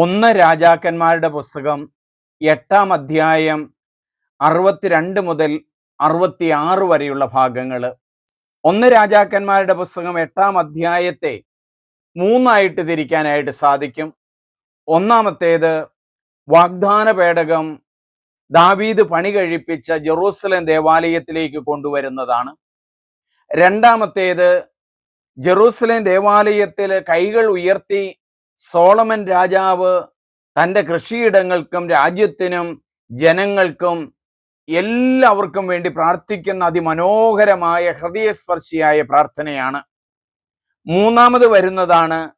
ഒന്ന് രാജാക്കന്മാരുടെ പുസ്തകം എട്ടാം അധ്യായം അറുപത്തിരണ്ട് മുതൽ അറുപത്തിയാറ് വരെയുള്ള ഭാഗങ്ങൾ. ഒന്ന് രാജാക്കന്മാരുടെ പുസ്തകം എട്ടാം അധ്യായത്തെ മൂന്നായിട്ട് തിരിക്കാനായിട്ട് സാധിക്കും. ഒന്നാമത്തേത് വാഗ്ദാന പേടകം ദാവീദ് പണി കഴിപ്പിച്ച ജെറൂസലേം ദേവാലയത്തിലേക്ക് കൊണ്ടുവരുന്നതാണ്. രണ്ടാമത്തേത് ജെറൂസലേം ദേവാലയത്തിൽ കൈകൾ ഉയർത്തി സോളമൻ രാജാവ് തന്റെ കൃഷിയിടങ്ങൾക്കും രാജ്യത്തിനും ജനങ്ങൾക്കും എല്ലാവർക്കും വേണ്ടി പ്രാർത്ഥിക്കുന്ന അതിമനോഹരമായ ഹൃദയസ്പർശിയായ പ്രാർത്ഥനയാണ്. മൂന്നാമത് വരുന്നതാണ്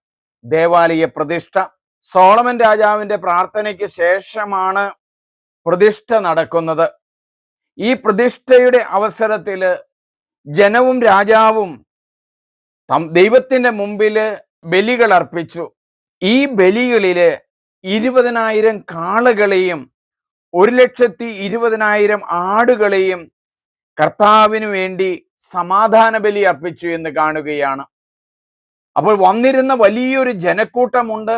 ദേവാലയ പ്രതിഷ്ഠ. സോളമൻ രാജാവിന്റെ പ്രാർത്ഥനയ്ക്ക് ശേഷമാണ് പ്രതിഷ്ഠ നടക്കുന്നത്. ഈ പ്രതിഷ്ഠയുടെ അവസരത്തിൽ ജനവും രാജാവും ദൈവത്തിന്റെ മുമ്പിൽ ബലികൾ അർപ്പിച്ചു. ഈ ബലികളിൽ ഇരുപതിനായിരം കാളകളെയും ഒരു ലക്ഷത്തി ഇരുപതിനായിരം ആടുകളെയും കർത്താവിന് വേണ്ടി സമാധാന ബലി അർപ്പിച്ചു എന്ന് കാണുകയാണ്. അപ്പോൾ വന്നിരുന്ന വലിയൊരു ജനക്കൂട്ടമുണ്ട്.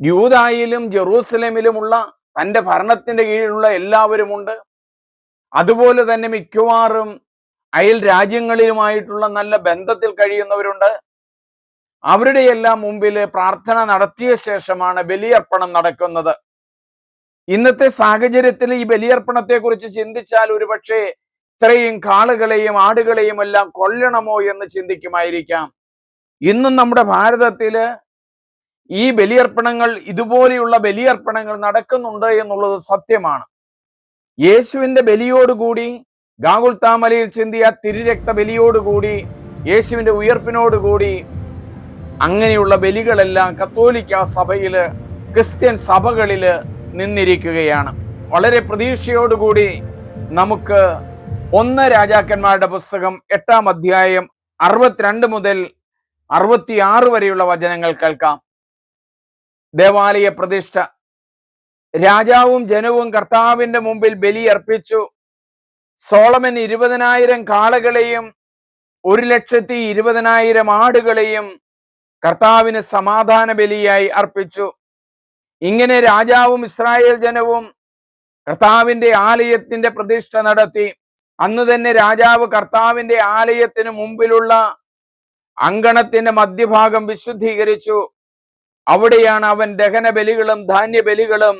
യൂതായിലും ജെറൂസലേമിലുമുള്ള തന്റെ ഭരണത്തിന്റെ കീഴിലുള്ള എല്ലാവരുമുണ്ട്. അതുപോലെ തന്നെ മിക്കവാറും അയൽ രാജ്യങ്ങളിലുമായിട്ടുള്ള നല്ല ബന്ധത്തിൽ കഴിയുന്നവരുണ്ട്. അവരുടെ എല്ലാം മുമ്പിൽ പ്രാർത്ഥന നടത്തിയ ശേഷമാണ് ബലിയർപ്പണം നടക്കുന്നത്. ഇന്നത്തെ സാഹചര്യത്തിൽ ഈ ബലിയർപ്പണത്തെ കുറിച്ച് ചിന്തിച്ചാൽ ഒരുപക്ഷെ ഇത്രയും കാളുകളെയും ആടുകളെയും എല്ലാം കൊല്ലണമോ എന്ന് ചിന്തിക്കുമായിരിക്കാം. ഇന്നും നമ്മുടെ ഭാരതത്തിൽ ഈ ബലിയർപ്പണങ്ങൾ ഇതുപോലെയുള്ള ബലിയർപ്പണങ്ങൾ നടക്കുന്നുണ്ട് എന്നുള്ളത് സത്യമാണ്. യേശുവിന്റെ ബലിയോടുകൂടി ഗാകുൽത്താമലയിൽ ചിന്തിയ തിരുരക്ത ബലിയോടുകൂടി യേശുവിന്റെ ഉയർപ്പിനോടുകൂടി അങ്ങനെയുള്ള ബലികളെല്ലാം കത്തോലിക്ക സഭയിൽ ക്രിസ്ത്യൻ സഭകളിൽ നിന്നിരിക്കുകയാണ്. വളരെ പ്രതീക്ഷയോടുകൂടി നമുക്ക് ഒന്ന് രാജാക്കന്മാരുടെ പുസ്തകം എട്ടാം അധ്യായം അറുപത്തിരണ്ട് മുതൽ അറുപത്തിയാറ് വരെയുള്ള വചനങ്ങൾ കേൾക്കാം. ദേവാലയ പ്രതിഷ്ഠ. രാജാവും ജനവും കർത്താവിന്റെ മുമ്പിൽ ബലിയർപ്പിച്ചു സോളമൻ ഇരുപതിനായിരം കാളകളെയും ഒരു ലക്ഷത്തി ഇരുപതിനായിരം ആടുകളെയും കർത്താവിന് സമാധാന ബലിയായി അർപ്പിച്ചു. ഇങ്ങനെ രാജാവും ഇസ്രായേൽ ജനവും കർത്താവിന്റെ ആലയത്തിന്റെ പ്രതിഷ്ഠ നടത്തി. അന്ന് തന്നെ രാജാവ് കർത്താവിന്റെ ആലയത്തിന് മുമ്പിലുള്ള അങ്കണത്തിന്റെ മധ്യഭാഗം വിശുദ്ധീകരിച്ചു. അവിടെയാണ് അവൻ ദഹന ബലികളും ധാന്യ ബലികളും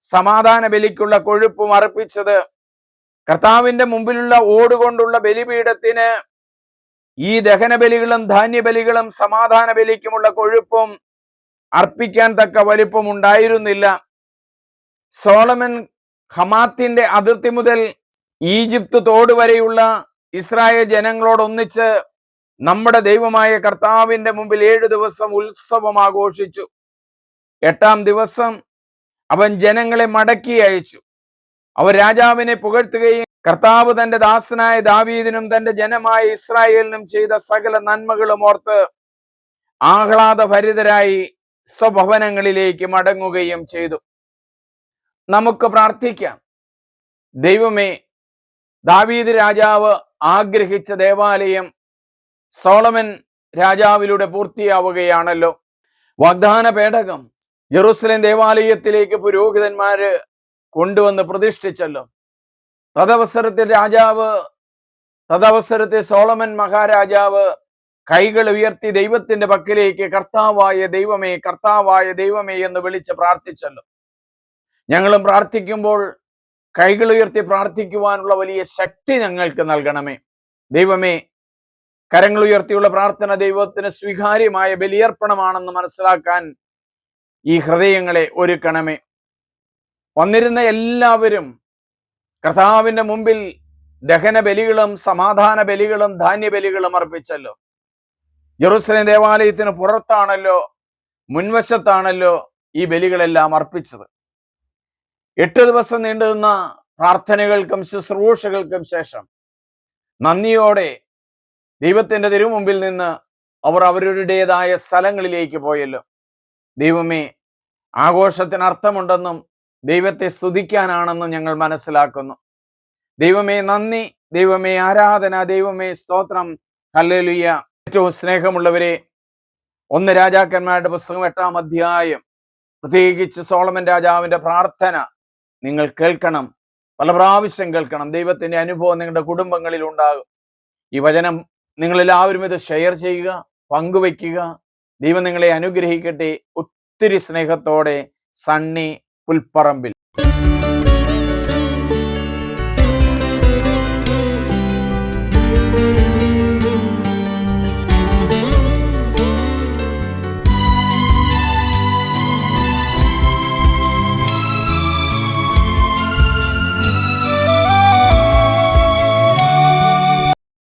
സമാധാന ബലിക്കുള്ള കൊഴുപ്പും അർപ്പിച്ചത്. കർത്താവിന്റെ മുമ്പിലുള്ള ഓടുകൊണ്ടുള്ള ബലിപീഠത്തിന് ഈ ദഹനബലികളും ധാന്യബലികളും സമാധാന ബലിക്കുമുള്ള കൊഴുപ്പും അർപ്പിക്കാൻ തക്ക വലിപ്പം ഉണ്ടായിരുന്നില്ല. സോളമൻ ഹമാത്തിന്റെ അതിർത്തി മുതൽ ഈജിപ്ത് തോട് വരെയുള്ള ഇസ്രായേൽ ജനങ്ങളോടൊന്നിച്ച് നമ്മുടെ ദൈവമായ കർത്താവിന്റെ മുമ്പിൽ ഏഴു ദിവസം ഉത്സവം ആഘോഷിച്ചു. എട്ടാം ദിവസം അവൻ ജനങ്ങളെ മടക്കി അയച്ചു. അവർ രാജാവിനെ പുകഴ്ത്തുകയും കർത്താവ് തന്റെ ദാസനായ ദാവീദിനും തന്റെ ജനമായ ഇസ്രായേലിനും ചെയ്ത സകല നന്മകളും ഓർത്ത് ആഹ്ലാദഭരിതരായി സ്വഭവനങ്ങളിലേക്ക് മടങ്ങുകയും ചെയ്തു. നമുക്ക് പ്രാർത്ഥിക്കാം. ദൈവമേ ദാവീദ് രാജാവ് ആഗ്രഹിച്ച ദേവാലയം സോളമൻ രാജാവിലൂടെ പൂർത്തിയാവുകയാണല്ലോ. വാഗ്ദാന പേടകം ജെറൂസലേം ദേവാലയത്തിലേക്ക് പുരോഹിതന്മാര് കൊണ്ടുവന്ന് പ്രതിഷ്ഠിച്ചല്ലോ. തദവസരത്തിൽ രാജാവ് തദവസരത്തെ സോളമൻ മഹാരാജാവ് കൈകൾ ഉയർത്തി ദൈവത്തിന്റെ പക്കിലേക്ക് കർത്താവായ ദൈവമേ കർത്താവായ ദൈവമേ എന്ന് വിളിച്ച് പ്രാർത്ഥിച്ചല്ലോ. ഞങ്ങളും പ്രാർത്ഥിക്കുമ്പോൾ കൈകൾ ഉയർത്തി പ്രാർത്ഥിക്കുവാനുള്ള വലിയ ശക്തി ഞങ്ങൾക്ക് നൽകണമേ. ദൈവമേ കരങ്ങൾ ഉയർത്തിയുള്ള പ്രാർത്ഥന ദൈവത്തിന് സ്വീകാര്യമായ ബലിയർപ്പണമാണെന്ന് മനസ്സിലാക്കാൻ ഈ ഹൃദയങ്ങളെ ഒരുക്കണമേ. വന്നിരുന്ന എല്ലാവരും കർത്താവിന്റെ മുമ്പിൽ ദഹന ബലികളും സമാധാന ബലികളും ധാന്യ ബലികളും അർപ്പിച്ചല്ലോ. ജെറുസലേം ദേവാലയത്തിന് പുറത്താണല്ലോ മുൻവശത്താണല്ലോ ഈ ബലികളെല്ലാം അർപ്പിച്ചത്. എട്ട് ദിവസം നീണ്ടുനിന്ന പ്രാർത്ഥനകൾക്കും ശുശ്രൂഷകൾക്കും ശേഷം നന്ദിയോടെ ദൈവത്തിന്റെ തിരുമുമ്പിൽ നിന്ന് അവർ അവരുടേതായ സ്ഥലങ്ങളിലേക്ക് പോയല്ലോ. ദൈവമേ ആഘോഷത്തിന് അർത്ഥമുണ്ടെന്നും ദൈവത്തെ സ്തുതിക്കാനാണെന്ന് ഞങ്ങൾ മനസ്സിലാക്കുന്നു. ദൈവമേ നന്ദി ദൈവമേ ആരാധന ദൈവമേ സ്തോത്രം. ഹല്ലേലൂയ. ഏറ്റവും സ്നേഹമുള്ളവരെ ഒന്ന് രാജാക്കന്മാരുടെ പുസ്തകം എട്ടാം അധ്യായം. പ്രത്യേകിച്ച് സോളമൻ രാജാവിന്റെ പ്രാർത്ഥന നിങ്ങൾ കേൾക്കണം. പല പ്രാവശ്യം കേൾക്കണം. ദൈവത്തിന്റെ അനുഭവം നിങ്ങളുടെ കുടുംബങ്ങളിൽ ഉണ്ടാകും. ഈ വചനം നിങ്ങളെല്ലാവരും ഇത് ഷെയർ ചെയ്യുക പങ്കുവയ്ക്കുക. ദൈവം നിങ്ങളെ അനുഗ്രഹിക്കട്ടെ. ഒത്തിരി സ്നേഹത്തോടെ സണ്ണി പുൽപ്പറമ്പിൽ.